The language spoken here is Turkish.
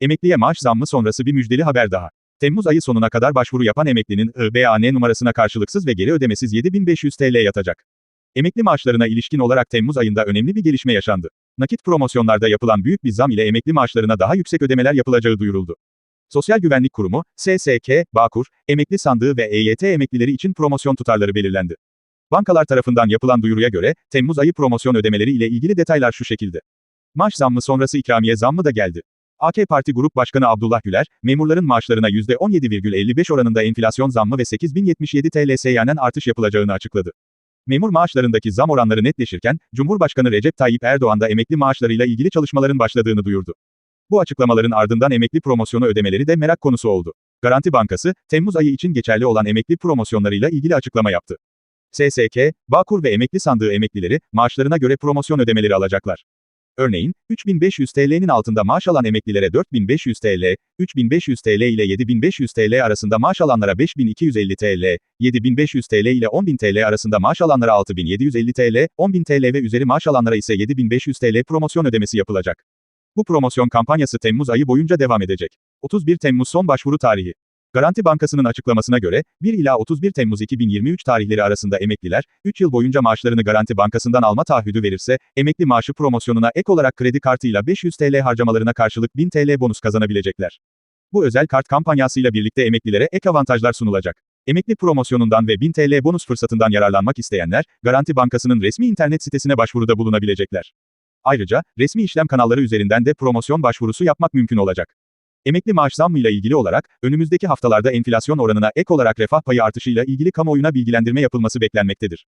Emekliye maaş zammı sonrası bir müjdeli haber daha. Temmuz ayı sonuna kadar başvuru yapan emeklinin IBAN numarasına karşılıksız ve geri ödemesiz 7500 TL yatacak. Emekli maaşlarına ilişkin olarak Temmuz ayında önemli bir gelişme yaşandı. Nakit promosyonlarda yapılan büyük bir zam ile emekli maaşlarına daha yüksek ödemeler yapılacağı duyuruldu. Sosyal Güvenlik Kurumu, SSK, Bağkur, Emekli Sandığı ve EYT emeklileri için promosyon tutarları belirlendi. Bankalar tarafından yapılan duyuruya göre, Temmuz ayı promosyon ödemeleri ile ilgili detaylar şu şekilde. Maaş zammı sonrası ikramiye zammı da geldi. AK Parti Grup Başkanı Abdullah Güler, memurların maaşlarına %17,55 oranında enflasyon zammı ve 8077 TL seyyanen artış yapılacağını açıkladı. Memur maaşlarındaki zam oranları netleşirken, Cumhurbaşkanı Recep Tayyip Erdoğan da emekli maaşlarıyla ilgili çalışmaların başladığını duyurdu. Bu açıklamaların ardından emekli promosyonu ödemeleri de merak konusu oldu. Garanti Bankası, Temmuz ayı için geçerli olan emekli promosyonlarıyla ilgili açıklama yaptı. SSK, Bağkur ve Emekli Sandığı emeklileri, maaşlarına göre promosyon ödemeleri alacaklar. Örneğin, 3500 TL'nin altında maaş alan emeklilere 4500 TL, 3500 TL ile 7500 TL arasında maaş alanlara 5250 TL, 7500 TL ile 10000 TL arasında maaş alanlara 6750 TL, 10000 TL ve üzeri maaş alanlara ise 7500 TL promosyon ödemesi yapılacak. Bu promosyon kampanyası Temmuz ayı boyunca devam edecek. 31 Temmuz son başvuru tarihi. Garanti Bankası'nın açıklamasına göre, 1 ila 31 Temmuz 2023 tarihleri arasında emekliler, 3 yıl boyunca maaşlarını Garanti Bankası'ndan alma taahhüdü verirse, emekli maaşı promosyonuna ek olarak kredi kartıyla 500 TL harcamalarına karşılık 1000 TL bonus kazanabilecekler. Bu özel kart kampanyasıyla birlikte emeklilere ek avantajlar sunulacak. Emekli promosyonundan ve 1000 TL bonus fırsatından yararlanmak isteyenler, Garanti Bankası'nın resmi internet sitesine başvuruda bulunabilecekler. Ayrıca, resmi işlem kanalları üzerinden de promosyon başvurusu yapmak mümkün olacak. Emekli maaş zammıyla ilgili olarak, önümüzdeki haftalarda enflasyon oranına ek olarak refah payı artışıyla ilgili kamuoyuna bilgilendirme yapılması beklenmektedir.